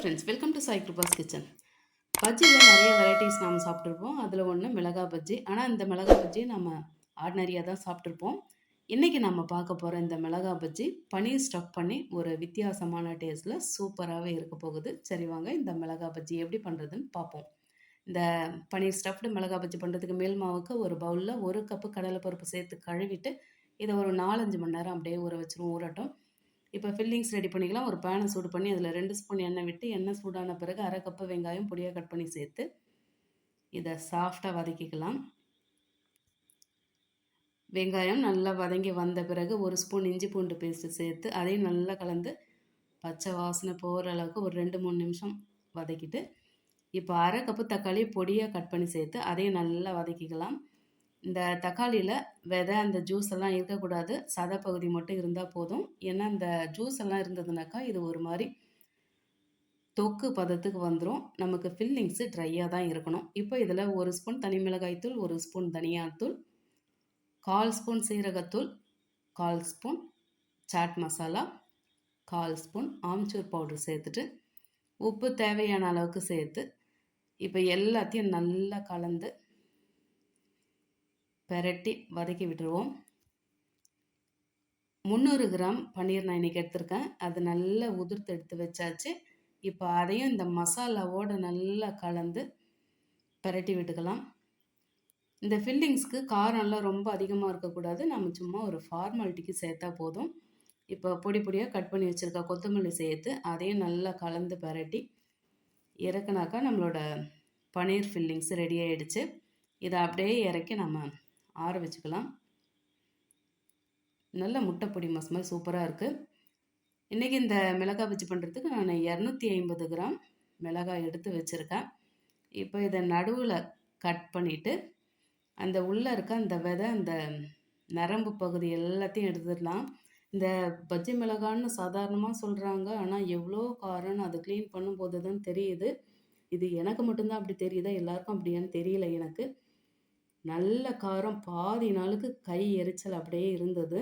Friends welcome to Sai Kripa's kitchen பஜ்ஜியில் நிறைய varieties நாம் சாப்பிட்ருப்போம் அதில் ஒன்று மிளகா பஜ்ஜி. ஆனால் இந்த மிளகா பஜ்ஜி நம்ம ஆர்டினரியாக தான் சாப்பிட்ருப்போம் இன்றைக்கி நம்ம பார்க்க போகிற இந்த மிளகா பஜ்ஜி பனீர் ஸ்டஃப் பண்ணி ஒரு வித்தியாசமான டேஸ்ட்டில் சூப்பராகவே இருக்க போகுது. சரி வாங்க இந்த மிளகா பஜ்ஜி எப்படி பண்ணுறதுன்னு பார்ப்போம். இந்த பனீர் ஸ்டஃப்டு மிளகா பஜ்ஜி பண்ணுறதுக்கு மேல் மாவுக்கு ஒரு பவுலில் ஒரு கப்பு கடலைப்பருப்பு சேர்த்து கழுவிட்டு இதை ஒரு நாலஞ்சு மணி நேரம் அப்படியே ஊற வச்சுருவோம் ஊறட்டும். இப்போ ஃபில்லிங்ஸ் ரெடி பண்ணிக்கலாம். ஒரு பேனை சூடு பண்ணி அதில் ரெண்டு ஸ்பூன் எண்ணெய் விட்டு எண்ணெய் சூடான பிறகு அரை கப்பு வெங்காயம் பொடியாக கட் பண்ணி சேர்த்து இதை சாஃப்டாக வதக்கிக்கலாம். வெங்காயம் நல்லா வதங்கி வந்த பிறகு ஒரு ஸ்பூன் இஞ்சி பூண்டு பேஸ்ட்டு சேர்த்து அதையும் நல்லா கலந்து பச்சை வாசனை போகிற அளவுக்கு ஒரு ரெண்டு மூணு நிமிஷம் வதக்கிட்டு இப்போ அரை கப்பு தக்காளி பொடியாக கட் பண்ணி சேர்த்து அதையும் நல்லா வதக்கிக்கலாம். இந்த தக்காளியில் விதை அந்த ஜூஸ் எல்லாம் இருக்கக்கூடாது. சதை பகுதி மட்டும் இருந்தால் போதும். ஏன்னா இந்த ஜூஸ் எல்லாம் இருந்ததுனாக்கா இது ஒரு மாதிரி தொக்கு பதத்துக்கு வந்துடும் நமக்கு ஃபில்லிங்ஸு ட்ரையாக தான் இருக்கணும். இப்போ இதில் ஒரு ஸ்பூன் தனி மிளகாய்த்தூள் ஒரு ஸ்பூன் தனியாத்தூள் கால் ஸ்பூன் சீரகத்தூள் கால் ஸ்பூன் சாட் மசாலா கால் ஸ்பூன் ஆம்ச்சூர் பவுடர் சேர்த்துட்டு உப்பு தேவையான அளவுக்கு சேர்த்து இப்போ எல்லாத்தையும் நல்லா கலந்து பெரட்டி வதக்கி விட்டுருவோம். முந்நூறு கிராம் பன்னீர் நான் இன்றைக்கி எடுத்திருக்கேன். அது நல்லா உதிர்த்து எடுத்து வச்சாச்சு. இப்போ அதையும் இந்த மசாலாவோடு நல்லா கலந்து பெரட்டி விட்டுக்கலாம். இந்த ஃபில்லிங்ஸ்க்கு காரம்லாம் ரொம்ப அதிகமாக இருக்கக்கூடாது. நம்ம சும்மா ஒரு ஃபார்மாலிட்டிக்கு சேர்த்தா போதும். இப்போ பொடி பொடியாக கட் பண்ணி வச்சுருக்க கொத்தமல்லி சேர்த்து அதையும் நல்லா கலந்து பரட்டி இறக்குனாக்கா நம்மளோட பன்னீர் ஃபில்லிங்ஸ் ரெடி ஆகிடுச்சு இதை அப்படியே இறக்கி நம்ம ஆற வச்சுக்கலாம். நல்ல முட்டைப்பொடி மஸ்மல் சூப்பராக இருக்குது இன்றைக்கி இந்த மிளகாய் வச்சு பண்ணுறதுக்கு நான் இரநூத்தி ஐம்பது கிராம் மிளகாய் எடுத்து வச்சுருக்கேன். இப்போ இதை நடுவில் கட் பண்ணிவிட்டு அந்த உள்ளே இருக்க அந்த விதை அந்த நரம்பு பகுதி எல்லாத்தையும் எடுத்துடலாம். இந்த பஜ்ஜி மிளகான்னு சாதாரணமாக சொல்கிறாங்க ஆனால் எவ்வளோ காரம்னு அதை க்ளீன் பண்ணும்போது தான் தெரியுது. இது எனக்கு மட்டும்தான் அப்படி தெரியுதா? எல்லாருக்கும் அப்படியான்னு தெரியல எனக்கு. நல்ல காரம் பாதி நாளுக்கு கை எரிச்சல் அப்படியே இருந்தது.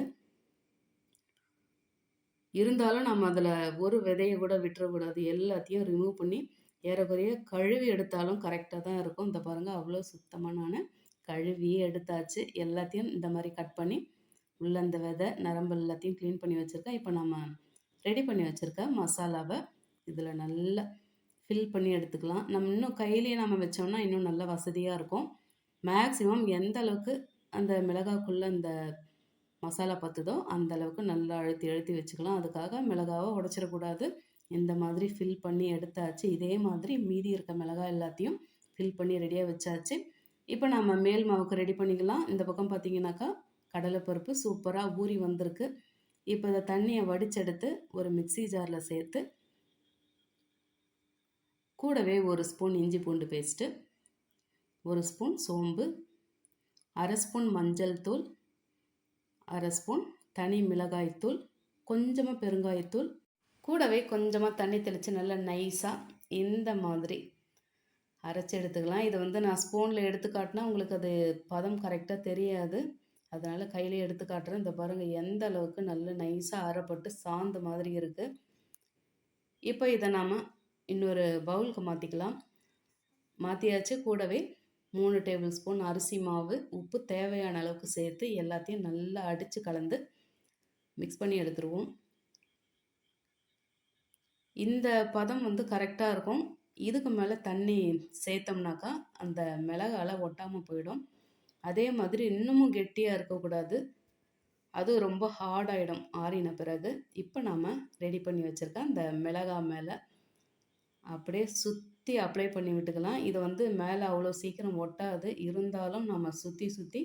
இருந்தாலும் நம்ம அதில் ஒரு விதையை கூட விட்டுறக்கூடாது. எல்லாத்தையும் ரிமூவ் பண்ணி ஏறக்குறைய கழுவி எடுத்தாலும் கரெக்டாக தான் இருக்கும். இந்த பாருங்கள் அவ்வளோ சுத்தமாக நான் கழுவி எடுத்தாச்சு. எல்லாத்தையும் இந்த மாதிரி கட் பண்ணி உள்ள அந்த விதை நரம்பு எல்லாத்தையும் க்ளீன் பண்ணி வச்சுருக்கேன் இப்போ நம்ம ரெடி பண்ணி வச்சுருக்க மசாலாவை இதில் நல்லா ஃபில் பண்ணி எடுத்துக்கலாம். நம்ம இன்னும் கையிலேயே நம்ம வச்சோம்னா இன்னும் நல்ல வசதியாக இருக்கும். மேக்ஸிமம் எந்த அளவுக்கு அந்த மிளகாக்குள்ளே அந்த மசாலா பத்துதோ அந்த அளவுக்கு நல்லா அழுத்தி அழுத்தி வச்சுக்கலாம். அதுக்காக மிளகாவை உடச்சிடக்கூடாது இந்த மாதிரி ஃபில் பண்ணி எடுத்தாச்சு. இதே மாதிரி மீதி இருக்க மிளகாய் எல்லாத்தையும் ஃபில் பண்ணி ரெடியாக வச்சாச்சு. இப்போ நம்ம மேல் மாவுக்கு ரெடி பண்ணிக்கலாம். இந்த பக்கம் பார்த்தீங்கன்னாக்கா கடலைப்பருப்பு சூப்பராக ஊறி வந்திருக்கு. இப்போ இந்த தண்ணியை வடிச்செடுத்து ஒரு மிக்சி ஜாரில் சேர்த்து கூடவே ஒரு ஸ்பூன் இஞ்சி பூண்டு பேஸ்ட்டு ஒரு ஸ்பூன் சோம்பு அரை ஸ்பூன் மஞ்சள் தூள் அரை ஸ்பூன் தனி மிளகாய்த்தூள் கொஞ்சமாக பெருங்காயத்தூள் கூடவே கொஞ்சமாக தண்ணி தெளித்து நல்லா நைஸாக இந்த மாதிரி அரைச்சி எடுத்துக்கலாம். இதை வந்து நான் ஸ்பூனில் எடுத்து காட்டினா உங்களுக்கு அது பதம் கரெக்டாக தெரியாது. அதனால் கையிலே எடுத்து காட்டுறேன். இந்த பாருங்கள் எந்த அளவுக்கு நல்ல நைஸாக அரைப்பட்டு சாந்த மாதிரி இருக்குது இப்போ இதை நாம் இன்னொரு பவுலுக்கு மாற்றிக்கலாம் மாற்றியாச்சு கூடவே மூணு டேபிள் ஸ்பூன் அரிசி மாவு உப்பு தேவையான அளவுக்கு சேர்த்து எல்லாத்தையும் நல்லா அடித்து கலந்து மிக்ஸ் பண்ணி எடுத்துருவோம். இந்த பதம் வந்து கரெக்டாக இருக்கும். இதுக்கு மேலே தண்ணி சேர்த்தோம்னாக்கா அந்த மிளகால ஒட்டாமல் போயிடும். அதே மாதிரி இன்னமும் கெட்டியாக இருக்கக்கூடாது. அது ரொம்ப ஹார்டாகிடும் ஆறின பிறகு. இப்போ நாம் ரெடி பண்ணி வச்சுருக்க அந்த மிளகா மேலே அப்படியே சுத் சுற்றி அப்ளை பண்ணி விட்டுக்கலாம். இது வந்து மேலே அவ்வளோ சீக்கிரம் ஒட்டாது. இருந்தாலும் நம்ம சுற்றி சுற்றி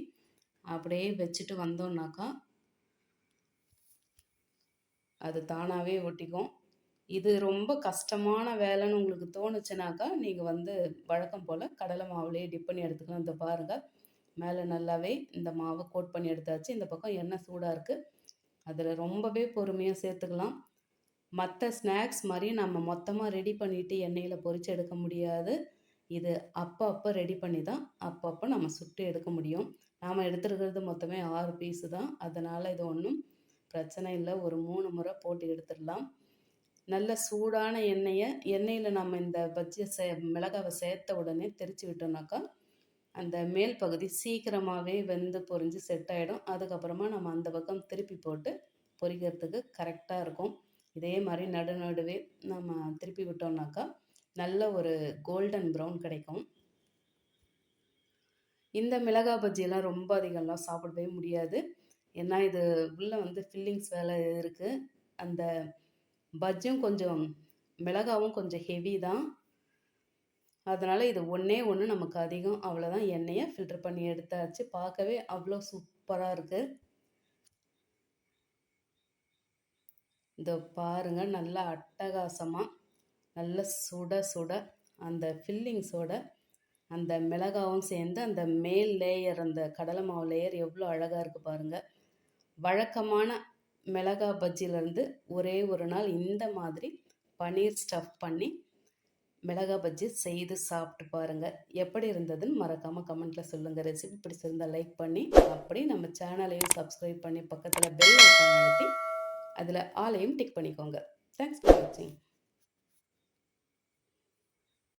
அப்படியே வச்சுட்டு வந்தோம்னாக்கா அது தானாகவே ஒட்டிக்கும். இது ரொம்ப கஷ்டமான வேலைன்னு உங்களுக்கு தோணுச்சுனாக்கா நீங்கள் வந்து வழக்கம் போல் கடலை மாவுலேயே டிப் பண்ணி எடுத்துக்கலாம். இந்த பாருங்கள் மேலே நல்லாவே இந்த மாவை கோட் பண்ணி எடுத்தாச்சு. இந்த பக்கம் எண்ணெய் சூடாக இருக்குது அதில் ரொம்பவே பொறுமையாக சேர்த்துக்கலாம். மற்ற ஸ்நாக்ஸ் மாதிரி நம்ம மொத்தமாக ரெடி பண்ணிவிட்டு எண்ணெயில் பொறிச்சு எடுக்க முடியாது. இது அப்போ அப்போ ரெடி பண்ணி தான் அப்பப்போ நம்ம சுட்டு எடுக்க முடியும். நாம் எடுத்துருக்கிறது மொத்தமே ஆறு பீஸு தான். அதனால் இது ஒன்றும் பிரச்சனை இல்லை. ஒரு மூணு முறை போட்டு எடுத்துடலாம். நல்ல சூடான எண்ணெயை எண்ணெயில் நம்ம இந்த பஜ்ஜியை சே மிளகாவை சேர்த்த உடனே தெரிச்சு விட்டோம்னாக்கா அந்த மேல் பகுதி சீக்கிரமாகவே வெந்து பொரிஞ்சு செட் ஆகிடும் அதுக்கப்புறமா நம்ம அந்த பக்கம் திருப்பி போட்டு பொரிக்கிறதுக்கு கரெக்டாக இருக்கும். இதே மாதிரி நடு நடுவே நம்ம திருப்பி விட்டோம்னாக்கா நல்ல ஒரு கோல்டன் ப்ரௌன் கிடைக்கும். இந்த மிளகா பஜ்ஜியெல்லாம் ரொம்ப அதிகம்லாம் சாப்பிடவே முடியாது. ஏன்னா இது உள்ளே வந்து ஃபில்லிங்ஸ் வேலை இருக்குது அந்த பஜ்ஜும் கொஞ்சம் மிளகாவும் கொஞ்சம் ஹெவி தான். அதனால் இது ஒன்றே ஒன்று நமக்கு அதிகம். அவ்வளோதான் எண்ணெயை ஃபில்டர் பண்ணி எடுத்தாச்சு. பார்க்கவே அவ்வளோ சூப்பராக இருக்குது இந்த பாருங்கள் நல்லா அட்டகாசமாக நல்ல சுட சுட அந்த ஃபில்லிங்ஸோட அந்த மிளகாவும் சேர்ந்து அந்த மேல் லேயர் அந்த கடலை மாவு லேயர் எவ்வளோ அழகாக இருக்குது பாருங்கள் வழக்கமான மிளகா பஜ்ஜிலேருந்து ஒரே ஒரு நாள் இந்த மாதிரி பன்னீர் ஸ்டஃப் பண்ணி மிளகா பஜ்ஜி செய்து சாப்பிட்டு பாருங்கள் எப்படி இருந்ததுன்னு மறக்காமல் கமெண்ட்டில் சொல்லுங்கள் ரெசிபி பிடிச்சிருந்தால் லைக் பண்ணி அப்படி நம்ம சேனலையும் சப்ஸ்கிரைப் பண்ணி பக்கத்தில் பெல் ஐக்கான் அழுத்தி அதில் ஆலையும் டிக் பண்ணிக்கோங்க. தேங்க்ஸ் ஃபார் வாட்சிங்